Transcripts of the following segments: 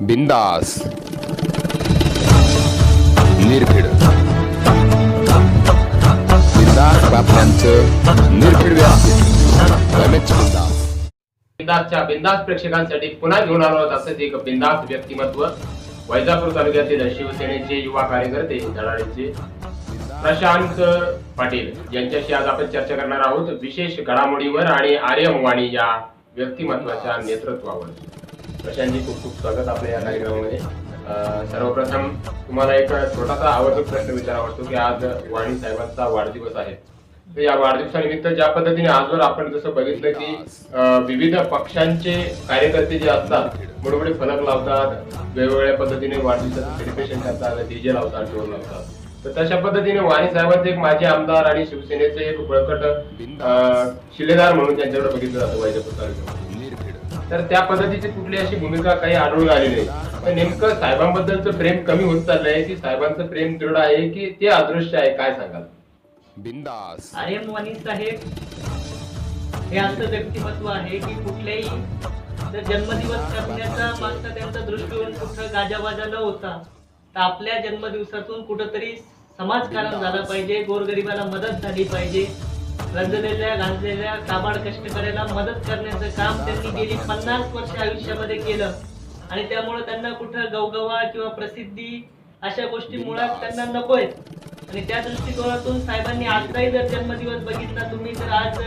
बिंदास निर्भीड. बिंदास बातम्यांचं निर्भीड रमेश बिंदास. बिंदासच्या बिंदास प्रेक्षकांसाठी पुन्हा घेऊन आलो आहोत असंच एक बिंदास व्यक्तिमत्व. वैजापूर तालुक्यातील शिवसेनेचे युवा कार्यकर्ते धडाडीचे प्रशांत पाटील यांच्याशी आज आपण चर्चा करणार आहोत. विशेष घडामोडीवर आणि आर्यमवाणी या व्यक्तिमत्वाच्या नेतृत्वावर. प्रशांतजी खूप खूप स्वागत आपल्या या कार्यक्रमामध्ये. सर्वप्रथम तुम्हाला एक छोटासा आवडतो प्रश्न विचारा वाटतो की आज वाणी साहेबांचा वाढदिवस आहे. तर या वाढदिवसानिमित्त ज्या पद्धतीने आजवर आपण जसं बघितलं की विविध पक्षांचे कार्यकर्ते जे असतात मोठमोठे फलक लावतात वेगवेगळ्या पद्धतीने वाढदिवसाचं सेलिब्रेशन करतात डीजे लावतात ढोल लावतात. तर तशा पद्धतीने वाणी साहेबांचे एक माजी आमदार आणि शिवसेनेचे एक बळकट शिलेदार म्हणून त्यांच्याकडे बघितलं जातं वैजापूर तालुक्यामध्ये तर त्या पद्धतीची कुठली अशी भूमिका काही आढळून आली नाही. तर नेमकं साहेबांबद्दलचं प्रेम कमी होत चाललंय की साहेबांचं प्रेम दृढ आहे की ते अदृश्य आहे काय सांगाल? बिंदास. आर्यन वाणी साहेब हे असं व्यक्तिमत्व आहे की कुठल्याही जर जन्मदिवस करण्याचा मागचा त्यांचा दृष्टिकोन कुठं गाजावाजा न होता तर आपल्या जन्मदिवसातून कुठंतरी समाजकारण झालं पाहिजे गोरगरिबाला मदत झाली पाहिजे. रंजलेल्या गांजलेल्या काबाड कष्टकऱ्याला मदत करण्याचं काम त्यांनी गेली पन्नास वर्ष आयुष्यामध्ये केलं. आणि त्यामुळे त्यांना कुठं गवगवा किंवा प्रसिद्धी अशा गोष्टी मुळात त्यांना नकोय. आणि त्या दृष्टिकोनातून साहेबांनी आजचाही जर जन्मदिवस बघितला तुम्ही तर आज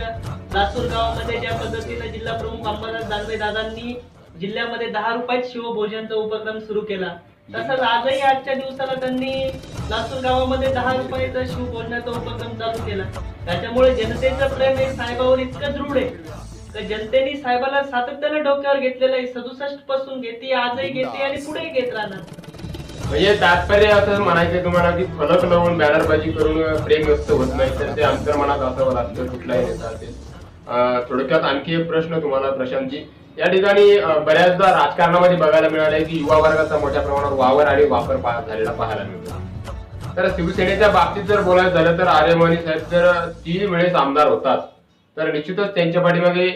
लासूर गावामध्ये ज्या पद्धतीने जिल्हा प्रमुख अंबादास दानवे दादांनी जिल्ह्यामध्ये दहा रुपयात शिवभोजनचा उपक्रम सुरू केला. तसंच आजही आजच्या दिवसाला त्यांनी लासूर गावामध्ये दहा रुपयाचा शिव बोलण्याचा उपक्रम चालू केला. त्याच्यामुळे जनतेचं प्रेम हे साहेबावर इतकं दृढ आहे. तर जनतेने साहेबाला सातत्याने डोक्यावर घेतलेलं आहे. सदुसष्टपासून घेते आजही घेते आणि पुढे घेत राहणार. म्हणजे तात्पर्य असं म्हणायचं तुम्हाला की फलक लावून बॅनरबाजी करून प्रेम व्यक्त होत नाही तर ते अंतर्मनात असावं लागतं कुठलाही नेता असेल. थोडक्यात आणखी एक प्रश्न तुम्हाला प्रशांतजी. या ठिकाणी बऱ्याचदा राजकारणामध्ये बघायला मिळालंय की युवा वर्गाचा मोठ्या प्रमाणावर वावर आणि वापर झालेला पाहायला मिळतो. तर शिवसेनेच्या बाबतीत जर बोलायचं झालं तर आर्यमानी साहेब जर तीन वेळेस आमदार होतात. तर निश्चितच त्यांच्या पाठीमागे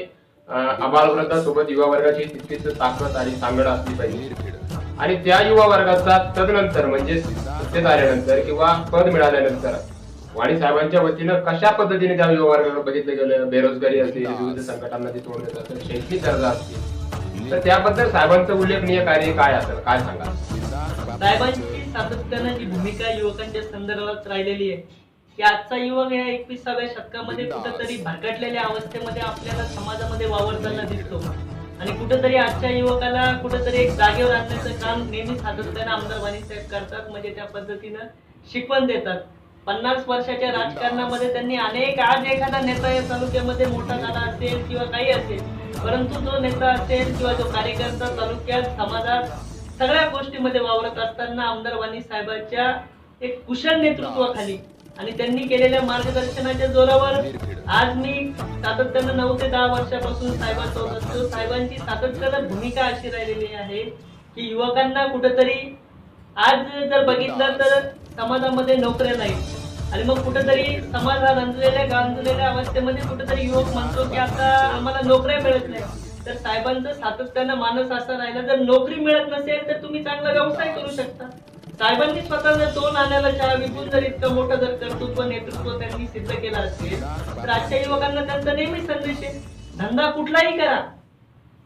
सोबत युवा वर्गाची तितकीच ताकद आणि सांगड असली पाहिजे. आणि त्या युवा वर्गाचा तदनंतर म्हणजे सत्तेत आल्यानंतर किंवा पद मिळाल्यानंतर वाणी साहेबांच्या वतीनं कशा पद्धतीने त्या युवा वर्गाला बघितलं गेलं? बेरोजगारी असेल विविध संकटांना ते तोंड देत असेल शैक्षणिक गरजा असतील. तर त्याबद्दल साहेबांचं उल्लेखनीय कार्य काय असेल? काय सांगाल? साहेबांची सातत्यानं जी भूमिका युवकांच्या संदर्भात राहिलेली आहे की आजचा युवक या एकविसाव्या शतकामध्ये कुठेतरी भरकटलेल्या अवस्थेमध्ये आपल्याला समाजामध्ये वावरताना दिसतो. आणि कुठेतरी आजच्या युवकाला कुठेतरी एक जागेवर आणण्याचं काम नेहमी सातत्यानं आमदार वाणी साहेब करतात म्हणजे त्या पद्धतीनं शिकवण देतात. पन्नास वर्षाच्या राजकारणामध्ये त्यांनी अनेक आज एखादा नेता या तालुक्यामध्ये मोठा झाला असेल किंवा काही असेल परंतु जो नेता असेल किंवा जो कार्यकर्ता तालुक्यात समाजात सगळ्या गोष्टीमध्ये वावरत असताना आमदार वाणी साहेबांच्या एक कुशल नेतृत्वाखाली आणि त्यांनी केलेल्या मार्गदर्शनाच्या जोरावर आज मी सातत्यानं नऊ ते दहा वर्षापासून साहेबांसोबत असतो. साहेबांची सातत्यानं भूमिका अशी राहिलेली आहे की युवकांना कुठेतरी आज जर बघितलं तर समाजामध्ये नोकऱ्या नाहीत. आणि मग कुठेतरी समाज हा रंजलेल्या गांजलेल्या अवस्थेमध्ये कुठेतरी युवक म्हणतो की आता आम्हाला नोकऱ्या मिळत नाही तर साहेबांचं सातत्यानं मानस असा राहिला जर नोकरी मिळत नसेल तर तुम्ही चांगला व्यवसाय करू शकता. साहेबांनी स्वतः जर दोन आण्याला चहा विकून जर इतकं मोठं जर कर्तृत्व नेतृत्व त्यांनी सिद्ध केलं असेल तर आजच्या युवकांना त्यांचा नेहमी संदेश आहे. धंदा कुठलाही करा.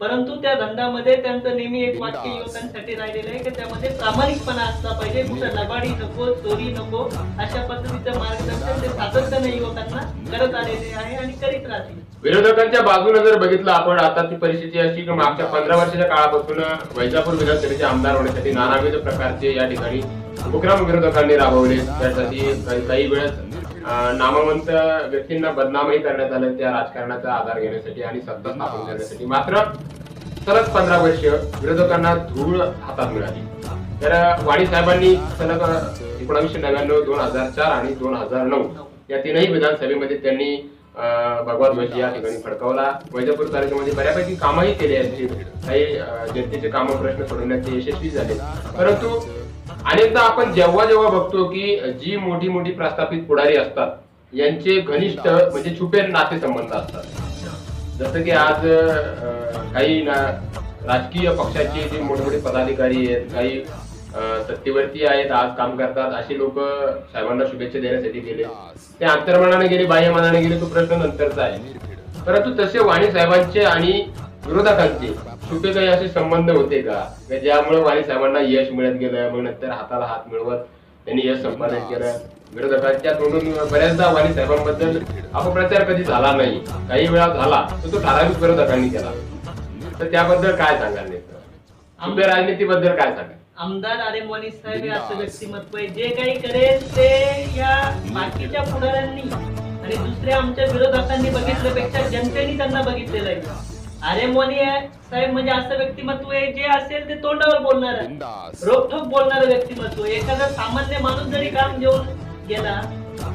परंतु त्या धंद्यामध्ये त्यांचं नेहमी एक वाक्य युवकांसाठी राहिलेलं आहे की त्यामध्ये प्रामाणिकपणा असला पाहिजे कुठं लबाडी नको चोरी नको अशा पद्धतीचं मार्गदर्शन ते सातत्याने युवकांना करत आलेले आहे आणि करीत राहतील. विरोधकांच्या बाजूने जर बघितलं आपण आता ती परिस्थिती अशी की मागच्या पंधरा वर्षाच्या काळापासून वैजापूर विधानसभेचे आमदार होण्यासाठी नानाविध प्रकारचे या ठिकाणी उपक्रम विरोधकांनी राबवले. त्यासाठी काही काही वेळेस नामवंत व्यक्तींना बदनामही करण्यात आलं त्या राजकारणाचा आधार घेण्यासाठी आणि सत्ता स्थापन करण्यासाठी. मात्र सलग पंधरा वर्ष विरोधकांना धूळ हातात मिळाली. तर वाणी साहेबांनी सलग एकोणावीसशे नव्याण्णव दोन हजार चार आणि दोन हजार नऊ या तीनही विधानसभेमध्ये त्यांनी अं, भगवा ध्वज या ठिकाणी फडकावला. वैजापूर तालुक्यामध्ये बऱ्यापैकी कामही केली आहेत. काही जनतेचे कामं प्रश्न सोडवण्यात ते यशस्वी झाले. परंतु अनेकदा आपण जेव्हा जेव्हा बघतो की जी मोठी मोठी प्रस्थापित पुढारी असतात यांचे घनिष्ठ म्हणजे छुपे नातेसंबंध असतात. जसं की आज काही ना राजकीय पक्षाचे जे मोठमोठे पदाधिकारी आहेत काही सत्तेवरती आहेत आज काम करतात असे लोक साहेबांना शुभेच्छा देण्यासाठी गेले. ते अंतर्मनाने गेले बाह्य मनाने गेले तो प्रश्न नंतरचा आहे. परंतु तसे वाणी साहेबांचे आणि विरोधकांचे छुपे काही असे संबंध होते का? का ज्यामुळे वाणी साहेबांना यश मिळत गेलं मग नंतर हाताला हात मिळवत त्यांनी यश संपादन केलं? विरोधकांच्या तोंडून बऱ्याचदा वाणी साहेबांबद्दल अपप्रचार कधी झाला नाही. काही वेळा झाला तर तो ठराविक विरोधकांनी केला. तर त्याबद्दल काय सांगाल नेमकं? राजनीतीबद्दल काय सांगाल? आमदार आरे मोनी साहेब हे असं व्यक्तिमत्व आहे. जे काही करेल ते या बाकीच्या पुढाऱ्यांनी आणि दुसऱ्या आमच्या विरोधकांनी बघितल्यापेक्षा जनतेने त्यांना बघितलेलं आहे. आरे मोनी साहेब म्हणजे असं व्यक्तिमत्व आहे जे असेल ते तोंडावर बोलणार आहे. रोखोक बोलणारं व्यक्तिमत्व एखादा सामान्य माणूस जरी काम घेऊन गेला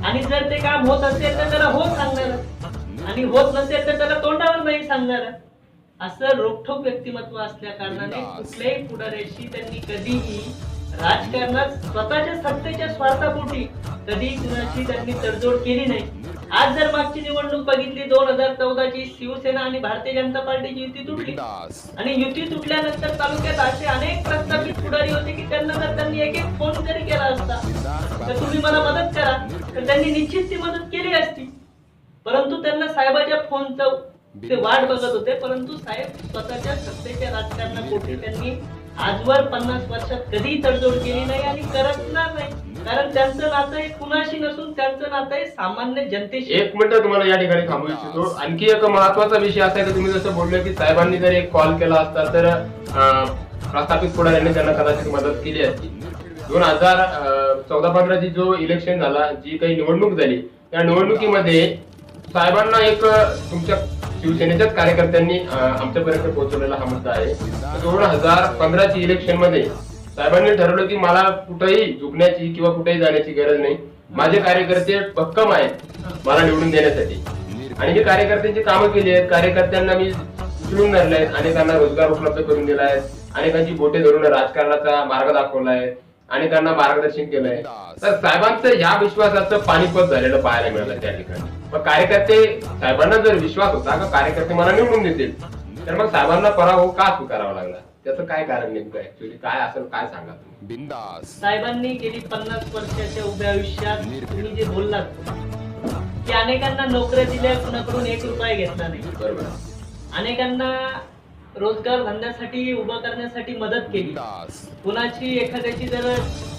आणि जर ते काम होत असेल तर त्याला होत सांगणार. आणि होत नसेल तर त्याला तोंडावर नाही सांगणार. असं रोखोक व्यक्तिमत्व असल्या कारणाने कुठल्याही पुढाऱ्याशी त्यांनी कधीही राजकारणात स्वतःच्या सत्तेच्या स्वार्थापोटी कधी कुणाशी त्यांनी तडजोड केली नाही. आज जर मागची निवडणूक बघितली दोन हजार चौदाची शिवसेना आणि भारतीय जनता पार्टीची युती तुटली. आणि युती तुटल्यानंतर तालुक्यात असे अनेक प्रस्थापित पुढारी होते की त्यांना जर त्यांनी एक एक फोन जरी केला असता तर तुम्ही मला मदत करा. तर त्यांनी निश्चित ती मदत केली असती. परंतु त्यांना साहेबाच्या फोनचं ते वाट बघत होते. परंतु साहेब स्वतःच्या सत्तेच्या राजकारणापोटी त्यांनी आजवर पन्नास वर्षात कधी तडजोड केली नाही आणि करणार नाही. कारण त्यांचं नातं हे कुणाशी नसून त्यांचं नातं हे सामान्य जनतेशी. एक मिनिट तुम्हाला या ठिकाणी थांबू इच्छितो. आणखी एक महत्त्वाचा विषय असा आहे की तुम्ही जसं बोलले की साहेबांनी जर एक कॉल केला असता तर अं, प्रस्थापित पुढाऱ्यांनी त्यांना कदाचित मदत केली असती. दोन हजार चौदा पंधराची जो इलेक्शन झाला जी काही निवडणूक झाली त्या निवडणुकीमध्ये साहेबांना एक तुमच्या शिवसेनेच्याच कार्यकर्त्यांनी आमच्यापर्यंत पोहोचवलेला हा मुद्दा आहे. दोन हजार पंधराची इलेक्शनमध्ये साहेबांनी ठरवलं की मला कुठेही झुकण्याची किंवा कुठेही जाण्याची गरज नाही. माझे कार्यकर्ते भक्कम आहेत मला निवडून देण्यासाठी. आणि जे कार्यकर्त्यांची कामं केली आहेत कार्यकर्त्यांना मी उचलून धरले आहेत. अनेकांना रोजगार उपलब्ध करून दिला आहे. अनेकांची बोटे धरून राजकारणाचा मार्ग दाखवला आहे. अनेकांना मार्गदर्शन केलंय. तर साहेबांचं या विश्वासाचं पाणीपत झालेलं पाहायला मिळालं त्या ठिकाणी. मग कार्यकर्ते साहेबांना जर विश्वास होता का कार्यकर्ते मला निवडून देतील. तर मग साहेबांना पराभव का स्वीकारावा लागला? त्याचं काय कारण नेमकं ऍक्च्युली काय असेल काय सांगा तुम्ही? बिंदास. साहेबांनी गेली पन्नास वर्षाच्या उभ्या आयुष्यात तुम्ही जे बोललात की अनेकांना नोकऱ्या दिल्या कुणाकडून एक रुपया घेतला नाही. बरोबर. अनेकांना रोजगार धंद्यासाठी उभं करण्यासाठी मदत केली. कुणाची एखाद्याची जर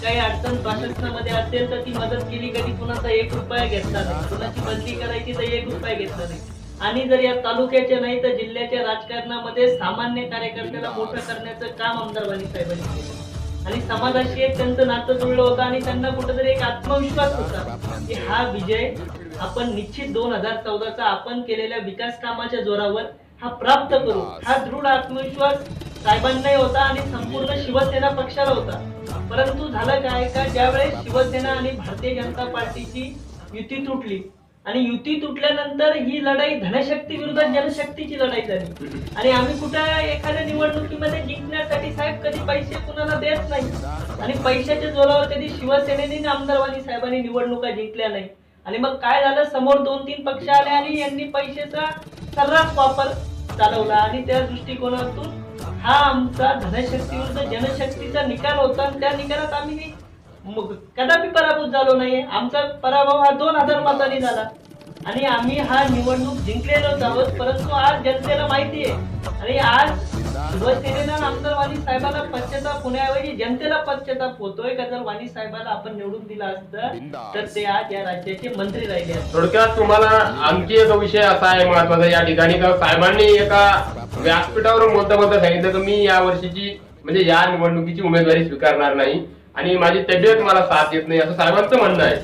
काही अडचण प्रशासनामध्ये असेल तर ती मदत केली कधी कुणाचा एक रुपया घेतला नाही. कुणाची बदली करायची तर एक रुपया घेतला नाही. आणि जर या तालुक्याचे नाही तर जिल्ह्याच्या राजकारणामध्ये सामान्य कार्यकर्त्याला मोठं करण्याचं काम आमदार वाणी साहेबांनी केलं. आणि समाजाशी एक त्यांचं नातं जुळलं होतं आणि त्यांना कुठेतरी एक आत्मविश्वास होता की हा विजय आपण निश्चित दोन हजार चौदाचा आपण केलेल्या विकास कामाच्या जोरावर हा प्राप्त करू. हा दृढ आत्मविश्वास साहेबांनाही होता आणि संपूर्ण शिवसेना पक्षाला होता. परंतु झालं काय का ज्यावेळेस शिवसेना आणि भारतीय जनता पार्टीची युती तुटली आणि युती तुटल्यानंतर ही लढाई धनशक्ती विरुद्ध जनशक्तीची लढाई झाली. आणि आम्ही कुठं एखाद्या निवडणुकीमध्ये जिंकण्यासाठी साहेब कधी पैसे कुणाला देत नाही. आणि पैशाच्या जोरावर कधी शिवसेनेने आमदारवाणी साहेबांनी निवडणुका जिंकल्या नाही. आणि मग काय झालं? समोर दोन तीन पक्ष आले आणि यांनी पैशाचा सर्रास वापर चालवला आणि त्या दृष्टिकोनातून हा आमचा धनशक्ती विरुद्ध जनशक्तीचा निकाल होता आणि त्या निकालात आम्ही मग कदापि पराभूत झालो नाही आमचा पराभव हा दोन हजार मतांनी झाला. आणि आम्ही हा निवडणूक जिंकलेलोच आहोत परंतु आज जनतेला माहिती आहे. आणि आज शिवसेनेनं आणि आमदार वाणी साहेबाला पश्चाताप होण्याऐवजी जनतेला पश्चाताप होतोय का? जर वाणी साहेबाला आपण निवडून दिला असतं तर ते आज या राज्याचे मंत्री राहिले थोडक्यात तुम्हाला आणखी एक विषय असा आहे महत्त्वाचा या ठिकाणी का साहेबांनी एका व्यासपीठावर बोलता बोलता सांगितलं की मी या वर्षीची म्हणजे या निवडणुकीची उमेदवारी स्वीकारणार नाही आणि माझी तब्येत मला साथ देत नाही असं साहेबांचं म्हणणं आहे.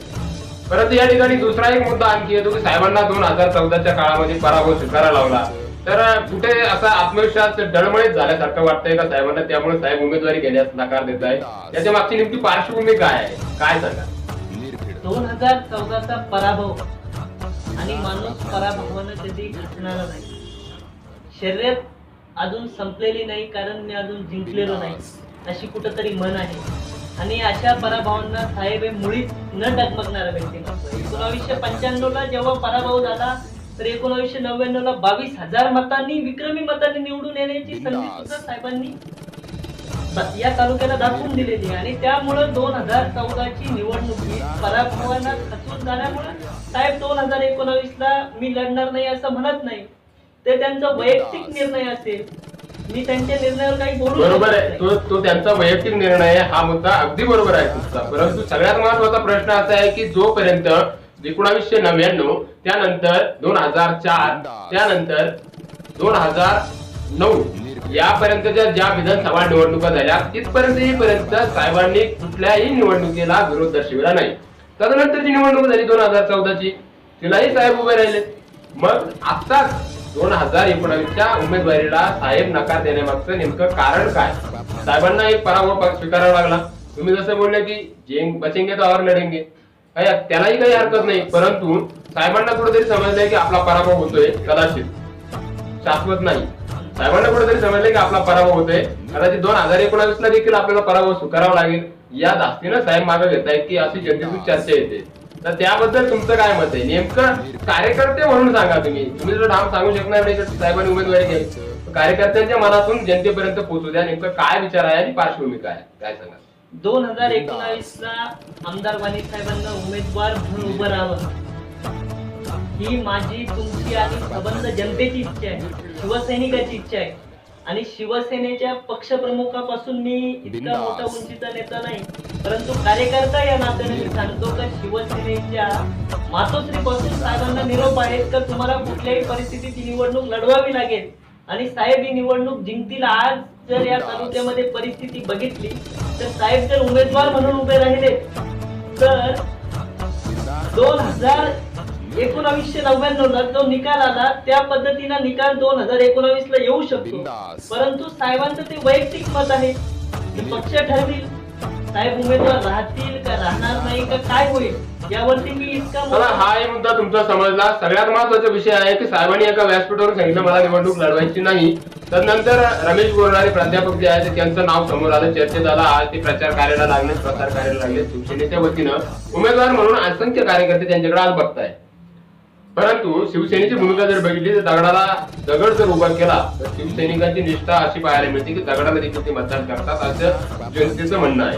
परंतु या ठिकाणी दुसरा एक मुद्दा आणखी येतो की साहेबांना दोन हजार चौदाच्या काळामध्ये पराभव स्वीकारायला लावला. तर कुठे असा आत्मविश्वास डळमळीत झाल्यासारखं वाटतंय का साहेबांना? त्यामुळे साहेब उमेदवारी घेण्यास नकार देत आहे त्याच्या मागची नेमकी पार्श्वभूमी काय आहे? काय सांगा? दोन हजार चौदाचा पराभव. आणि माणूस पराभवानं कधी घटणारा नाही. शर्यत अजून संपलेली नाही कारण मी अजून जिंकलेलो नाही. अशी कुठंतरी मन आहे. आणि अशा पराभवांना साहेब हे मुळीच न डगमगणारा व्यक्ती एकोणावीसशे पंच्याण्णव ला जेव्हा पराभव झाला तर एकोणावीसशे नव्याण्णव ला बावीस हजार मतांनी विक्रमी मतांनी निवडून येण्याची संधी. सुद्धा साहेबांनी या तालुक्याला दाखवून दिलेली आहे. आणि त्यामुळे दोन हजार चौदाची निवडणुकीत पराभवाला खचून जाण्यामुळे साहेब दोन हजार एकोणावीस ला मी लढणार नाही असं म्हणत नाही. ते त्यांचा वैयक्तिक निर्णय असेल. मी त्यांच्या निर्णयावर काही बोलू बरोबर आहे. तो तो त्यांचा वैयक्तिक निर्णय आहे. हा मुद्दा अगदी बरोबर आहे तुमचा. परंतु सगळ्यात महत्त्वाचा प्रश्न असा आहे की जोपर्यंत एकोणावीसशे नव्याण्णव त्यानंतर दोन हजार चार त्यानंतर दोन हजार नऊ. यापर्यंतच्या ज्या विधानसभा निवडणुका झाल्या तिथपर्यंत येईपर्यंत साहेबांनी कुठल्याही निवडणुकीला विरोध दर्शविला नाही. त्यानंतरची निवडणूक झाली दोन हजार चौदाची. तिलाही साहेब उभे राहिले. मग आता दोन हजार एकोणावीसच्या उमेदवारीला साहेब नकार देण्यामागचं नेमकं कारण काय? साहेबांना एक पराभव स्वीकारावा लागला. तुम्ही जसं बोलले की जेंग बचेंगे तो और लढेंगे. काय त्यालाही काही हरकत नाही. परंतु साहेबांना कुठेतरी समजलंय की आपला पराभव होतोय कदाचित. शाश्वत नाही. साहेबांना कुठेतरी समजलंय की आपला पराभव होतोय. कदाचित दोन हजार एकोणावीस ला देखील आपल्याला पराभव स्वीकारावा लागेल. या धास्तीनं साहेब मागे घेत आहेत की अशी जनतेतून चर्चा येते. तर त्याबद्दल तुमचं काय मत आहे? नेमकं कार्यकर्ते म्हणून सांगा तुम्ही. तुम्ही जर ठाम सांगू शकणार नाही तर साहेबांनी उमेदवारी घ्यायची कार्यकर्त्यांच्या मनातून जनतेपर्यंत पोहोचू द्या. नेमकं काय विचार आहे आणि पार्श्वभूमी काय काय सांगा दोन हजार एकोणावीस ला आमदार वाणी साहेबांना उमेदवार म्हणून उभं राहावं ही. माझी तुमची आणि संबंध जनतेची इच्छा आहे. शिवसैनिकाची इच्छा आहे. आणि शिवसेनेच्या पक्षप्रमुखापासून मी इतका. मोठा उंचीचा नेता नाही परंतु कार्यकर्ता या नात्याने मी सांगतो का शिवसेनेच्या मातोश्रीपासून साहेबांना निरोप आहे तर तुम्हाला कुठल्याही परिस्थितीत ही निवडणूक लढवावी लागेल. आणि साहेब ही निवडणूक जिंकतील आज. जर या तालुक्यामध्ये परिस्थिती बघितली तर साहेब जर उमेदवार म्हणून उभे राहिले तर दोन हजार एकोणावीसशे नव्याण्णव ला जो निकाल आला त्या पद्धतीनं निकाल दोन हजार एकोणावीस ला येऊ शकतो. परंतु साहेबांचं ते वैयक्तिक मत आहे. ते पक्ष ठरतील साहेब उमेदवार राहतील का राहणार नाही का काय होईल यावरती मी इतका मला हाही मुद्दा तुमचा समजला. सगळ्यात महत्त्वाचा विषय आहे की साहेबांनी एका व्यासपीठावर सांगितलं मला निवडणूक लढवायची नाही. तदनंतर रमेश बोरणारे प्राध्यापक जे आहेत त्यांचं नाव समोर आलं चर्चेत आलं. आज ते प्रचार कार्याला लागले प्रसार कार्याला लागले. शिवसेनेच्या वतीनं उमेदवार म्हणून असंख्य कार्यकर्ते त्यांच्याकडे आज बघताय परंतु शिवसेनेची भूमिका जर बघितली तर दगडाला दगड जर उभा केला तर शिवसैनिकांची निष्ठा अशी पाहायला मिळते की दगडाला देखील ते मतदान करतात असं जनतेचं म्हणणं आहे.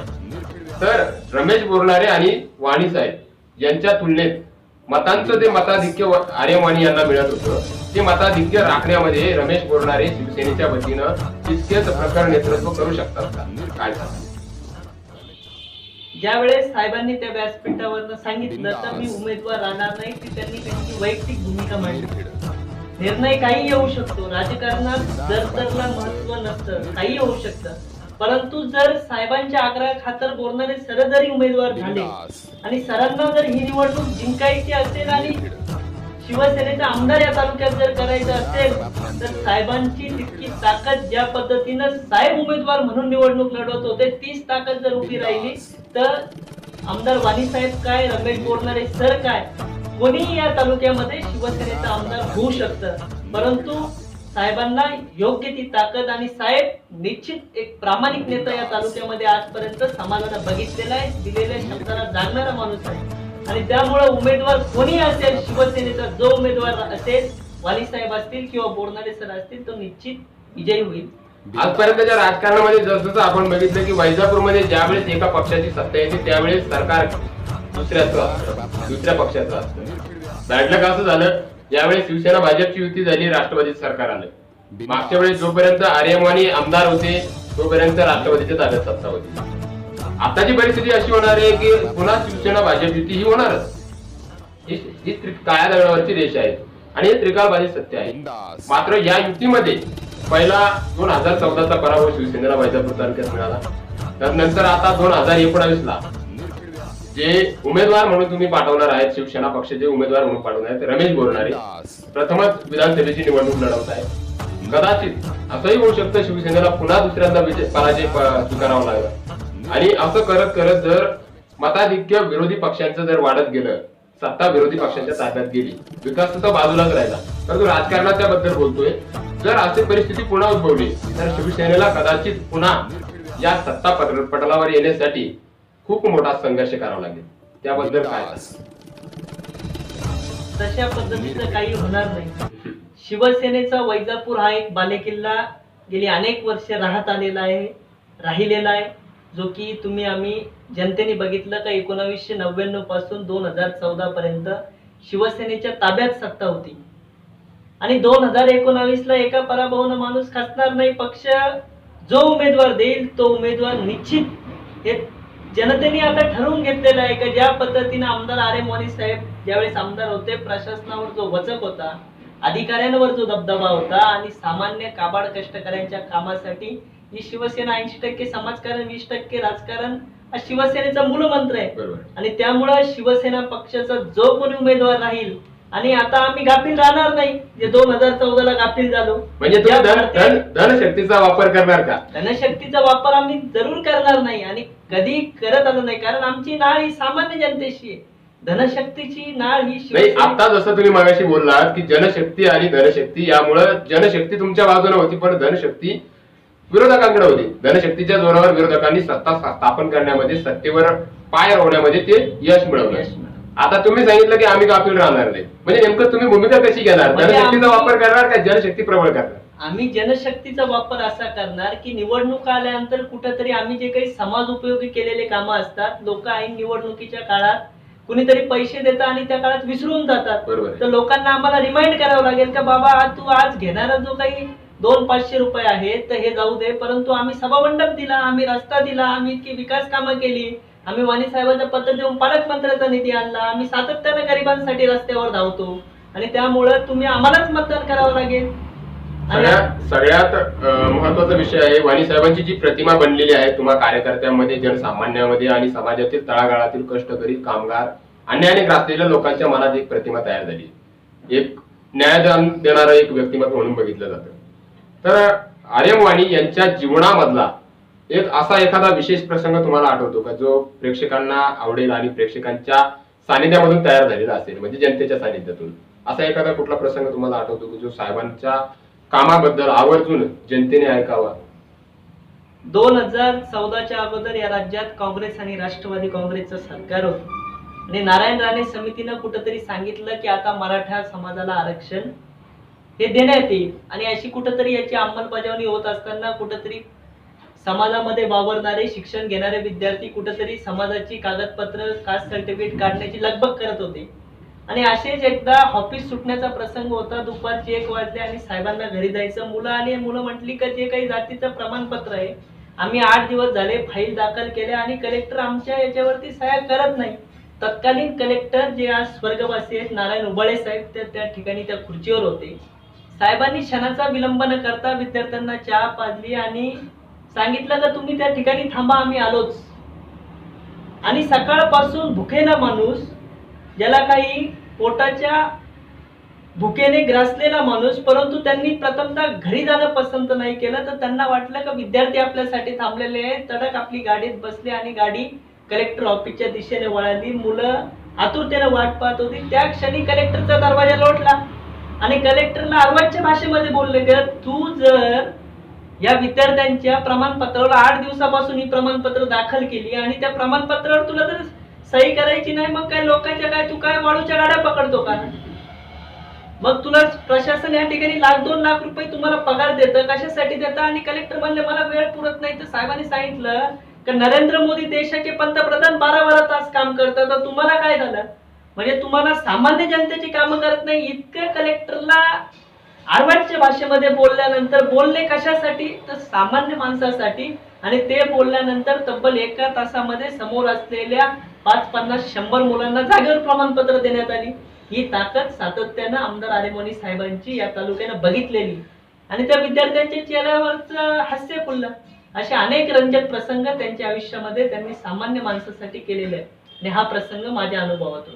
तर रमेश बोरणारे आणि वाणी साहेब यांच्या तुलनेत मतांचं ते मताधिक्य आर्यवाणी यांना मिळत होतं ते मताधिक्य राखण्यामध्ये रमेश बोरणारे शिवसेनेच्या वतीनं तितकेच प्रखर नेतृत्व करू शकतात का? काय ज्यावेळेस साहेबांनी त्या व्यासपीठावर सांगितलं तर मी उमेदवार राहणार नाही ती त्यांनी त्यांची वैयक्तिक भूमिका मांडली. निर्णय काही येऊ शकतो. राजकारणात जर तरला महत्त्व नसतं काही होऊ शकतं. परंतु जर साहेबांच्या आग्रहा खातर बोलणारे सर जरी उमेदवार झाले. आणि सरांना जर ही निवडणूक जिंकायची असेल आणि शिवसेनेचा आमदार या तालुक्यात जर करायचं असेल तर साहेबांची तितकी ताकद ज्या पद्धतीनं साहेब उमेदवार म्हणून निवडणूक लढवत होते तीच ताकद जर उभी राहिली तर आमदार वाणी साहेब काय रमेश बोरणारे सर काय कोणीही या तालुक्यामध्ये शिवसेनेचा आमदार होऊ शकतं. परंतु साहेबांना योग्य ती ताकद आणि साहेब निश्चित एक प्रामाणिक नेता या तालुक्यामध्ये आजपर्यंत समाजाला बघितलेला आहे दिलेल्या शब्दाला जागणारा माणूस आहे. आणि त्यामुळे उमेदवार कोणी असेल शिवसेनेचा जो उमेदवार असेल वाली साहेब असतील किंवा बोरणारे सर असतील तो निश्चित विजयी होईल. आजपर्यंतच्या राजकारणामध्ये जसं आपण बघितलं की वैजापूरमध्ये ज्यावेळेस एका पक्षाची सत्ता येते त्यावेळेस सरकार दुसऱ्याचं दुसऱ्या पक्षाचं असतं का असं झालं ज्यावेळेस शिवसेना भाजपची युती झाली राष्ट्रवादीचं सरकार आलं. मागच्या वेळेस जोपर्यंत आर्यमानी आमदार होते तोपर्यंत राष्ट्रवादीच्या ताब्यात सत्ता होती. आताची परिस्थिती अशी होणार आहे की पुन्हा शिवसेना भाजप युती ही होणारच. ही काळ्या दगडावरची रेष आहे. आणि हे त्रिकालबाजी सत्य आहे. मात्र या युतीमध्ये पहिला दोन हजार चौदाचा पराभव शिवसेनेला वैजापूर तालुक्यात मिळाला. त्यानंतर आता दोन हजार एकोणावीस ला जे उमेदवार म्हणून तुम्ही पाठवणार आहेत शिवसेना पक्षाचे उमेदवार म्हणून पाठवणार आहेत रमेश बोरणारे. प्रथमच विधानसभेची निवडणूक लढवत आहे कदाचित असंही होऊ शकतं शिवसेनेला पुन्हा दुसऱ्यांदा विजय पराजय स्वीकारावा लागला. आणि असं करत करत जर मताधिक्य विरोधी पक्षांचं जर वाढत गेलं सत्ता विरोधी पक्षांच्या ताब्यात गेली विकास तर बाजूलाच राहिला. परंतु राजकारणात त्याबद्दल बोलतोय. जर अशी परिस्थिती पुन्हा उद्भवली तर शिवसेनेला कदाचित पुन्हा या सत्ता पटलावर येण्यासाठी खूप मोठा संघर्ष करावा लागेल. त्याबद्दल काय तशा पद्धतीचं काही होणार नाही. शिवसेनेचा वैजापूर हा एक बालेकिल्ला गेली अनेक वर्ष राहत आलेला आहे राहिलेला आहे. जो की तुम्ही आम्ही जनतेने बघितलं का एकोणावीसशे नव्याण्णवपासून दोन हजार चौदा पर्यंत शिवसेनेच्या ताब्यात सत्ता होती. आणि दोन हजार एकोणावीसला एका पराभवानं माणूस खासणार नाही पक्ष जो उमेदवार देईल तो उमेदवार निश्चित हे जनतेने आता ठरवून घेतलेलं आहे की ज्या पद्धतीने आमदार आर एम मोनी साहेब ज्यावेळेस आमदार होते प्रशासनावर जो वचक होता अधिकाऱ्यांवर जो दबदबा होता आणि सामान्य काबाड कष्टकऱ्यांच्या कामासाठी ही शिवसेना ऐंशी टक्के समाजकारण वीस टक्के राजकारण हा शिवसेनेचा मूलमंत्र आहे. आणि त्यामुळं शिवसेना पक्षाचा जो कोणी उमेदवार राहील आणि आता आम्ही गाफील राहणार नाही जे दोन हजार चौदा ला गाफील झालो. म्हणजे धनशक्तीचा वापर करणार का? धनशक्तीचा वापर आम्ही जरूर करणार नाही आणि कधी करत आलो नाही कारण आमची नाळ ही सामान्य जनतेशी आहे. धनशक्तीची नाळ ही नाही शिवसेने- आता जसं तुम्ही मगाशी बोललात की जनशक्ती आणि धनशक्ती यामुळं जनशक्ती तुमच्या बाजूने होती पण धनशक्ती विरोधकांकडे होती. धनशक्तीच्या जोरावर विरोधकांनी सत्ता स्था- स्थापन करण्यामध्ये सत्तेवर पाय रोवण्यामध्ये ते यश मिळवलं. यश मिळवलं. आता तुम्ही सांगितलं की आम्ही गाफील राहणार नाही. म्हणजे नेमकं तुम्ही भूमिका कशी घेणार? म्हणजे धनशक्तीचा आम्ही- वापर करणार का जनशक्ती प्रबळ करणार? आम्ही जनशक्तीचा वापर असा करणार की निवडणूक आल्यानंतर कुठेतरी आम्ही जे काही समाज उपयोगी केलेले कामं असतात लोक ऐन निवडणुकीच्या काळात कुणीतरी पैसे देतात आणि त्या काळात विसरून जातात बरोबर. तर लोकांना आम्हाला रिमाइंड करावं लागेल का बाबा आज तू आज घेणारा जो काही दोन पाचशे रुपये आहेत तर हे जाऊ दे परंतु आम्ही सभामंडप दिला आम्ही रस्ता दिला आम्ही इतकी विकास कामं केली आम्ही वाणी साहेबांचं पत्र देऊन पालकमंत्र्याचा निधी आणला आम्ही सातत्यानं गरिबांसाठी रस्त्यावर धावतो आणि त्यामुळं तुम्ही आम्हालाच मतदान करावं लागेल सगळ्यात सगळ्यात महत्त्वाचा विषय आहे वाणी साहेबांची जी प्रतिमा बनलेली आहे तुम्हा कार्यकर्त्यांमध्ये जनसामान्यामध्ये आणि समाजातील तळागाळातील कष्टकरी कामगार अन्यायाने ग्रासलेल्या लोकांच्या मनात एक प्रतिमा तयार झाली. एक न्यायदान देणारं एक व्यक्तिमत्व म्हणून बघितलं जातं. तर आर्यम वाणी यांच्या जीवनामधला एक असा एखादा विशेष प्रसंग तुम्हाला आठवतो का जो प्रेक्षकांना आवडेल आणि प्रेक्षकांच्या सानिध्यामधून तयार झालेला असेल म्हणजे जनतेच्या सानिध्यातून? असा एखादा कुठला प्रसंग तुम्हाला आठवतो की जो साहेबांच्या कामाबद्दल आवर्जून जनतेने ऐकावा. दोन हजार चौदाच्या अगोदर या राज्यात काँग्रेस आणि राष्ट्रवादी काँग्रेसचं सरकार होतं. आणि नारायण राणे समितीनं कुठंतरी सांगितलं की आता मराठा समाजाला आरक्षण हे देण्यात येईल. आणि अशी कुठंतरी याची अंमलबजावणी होत असताना कुठंतरी समाजामध्ये वावरणारे शिक्षण घेणारे विद्यार्थी कुठंतरी समाजाची कागदपत्र कास्ट सर्टिफिकेट काढण्याची लगबग करत होते. आणि असेच एकदा ऑफिस सुटण्याचा प्रसंग होता. दुपारचे एक वाजले आणि साहेबांना घरी जायचं. मुलं आणि मुलं म्हटली का जे काही जातीचं प्रमाणपत्र आहे आम्ही आठ दिवस झाले फाईल दाखल केल्या आणि कलेक्टर आमच्या याच्यावरती सह्या करत नाही. तत्कालीन कलेक्टर जे आज स्वर्गवासी आहेत नारायण उबाळे साहेब ते त्या ठिकाणी त्या खुर्चीवर होते. साहेबांनी क्षणाचा विलंब न करता विद्यार्थ्यांना चहा पाजली आणि सांगितलं का तुम्ही त्या ठिकाणी थांबा आम्ही आलोच. आणि सकाळपासून भुकेला माणूस ज्याला काही पोटाच्या भुकेने ग्रासलेला माणूस परंतु त्यांनी प्रथमतः घरी जाणं पसंत नाही केलं तर त्यांना वाटलं का विद्यार्थी आपल्यासाठी थांबलेले आहेत. तडक आपली गाडीत बसले आणि गाडी कलेक्टर ऑफिसच्या दिशेने वळाली. मुलं आतुरतेने वाट पाहत होती. त्या क्षणी कलेक्टरचा दरवाजा लोटला आणि कलेक्टरला अर्वाच्या भाषेमध्ये बोलले तर तू जर या विद्यार्थ्यांच्या प्रमाणपत्रावर आठ दिवसापासून ही प्रमाणपत्र दाखल केली आणि त्या प्रमाणपत्रावर तुला जर सही करायची नाही मग काय लोकांच्या काय तू काय वाळूच्या गाड्या पकडतो का? मग तुला प्रशासन या ठिकाणी लाख दोन लाख रुपये तुम्हाला पगार देतं कशासाठी देतं? आणि कलेक्टर म्हणले मला वेळ पुरत नाही. तर साहेबांनी सांगितलं की नरेंद्र मोदी देशाचे पंतप्रधान बारा बारा तास काम करतात तर तुम्हाला काय झालं? म्हणजे तुम्हाला सामान्य जनतेची कामं करत नाही इतकं कलेक्टरला आरवाडच्या भाषेमध्ये बोलल्यानंतर बोलणे कशासाठी? तर सामान्य माणसासाठी. आणि ते बोलल्यानंतर तब्बल एका तासामध्ये समोर असलेल्या पाच पन्नास शंभर मुलांना जागेवर प्रमाणपत्र देण्यात आली. ही ताकद सातत्यानं आमदार आरेमोनी साहेबांची या तालुक्यानं बघितलेली. आणि त्या विद्यार्थ्यांच्या चेहऱ्यावरच हास्य फुललं असे अनेक रंजक प्रसंग त्यांच्या आयुष्यामध्ये त्यांनी सामान्य माणसासाठी केलेले आहेत. आणि हा प्रसंग माझ्या अनुभवातून.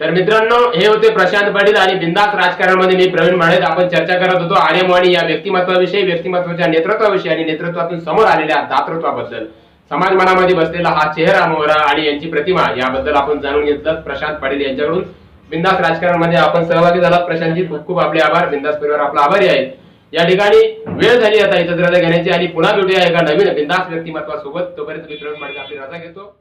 तर मित्रांनो हे होते प्रशांत पाटील आणि बिंदास राजकारणामध्ये मी प्रवीण माळेत आपण चर्चा करत होतो आर्यमवाणी या व्यक्तिमत्वाविषयी व्यक्तिमत्वाच्या नेतृत्वाविषयी आणि नेतृत्वातून समोर आलेल्या दातृत्वाबद्दल. समाज मनामध्ये बसलेला हा चेहरा मोहरा आणि यांची प्रतिमा याबद्दल आपण जाणून घेतलं. प्रशांत पाटील यांच्याकडून. बिंदास राजकारणामध्ये आपण सहभागी झालात. प्रशांतजी खूप खूप आपले आभार. बिंदास परिवार आपला आभारी आहे. या ठिकाणी वेळ झाली आता एकत्र घेण्याची आणि पुन्हा भेटूया एका नवीन बिंदास व्यक्तिमत्वासोबत. तोपर्यंत मी आपली रजा घेतो.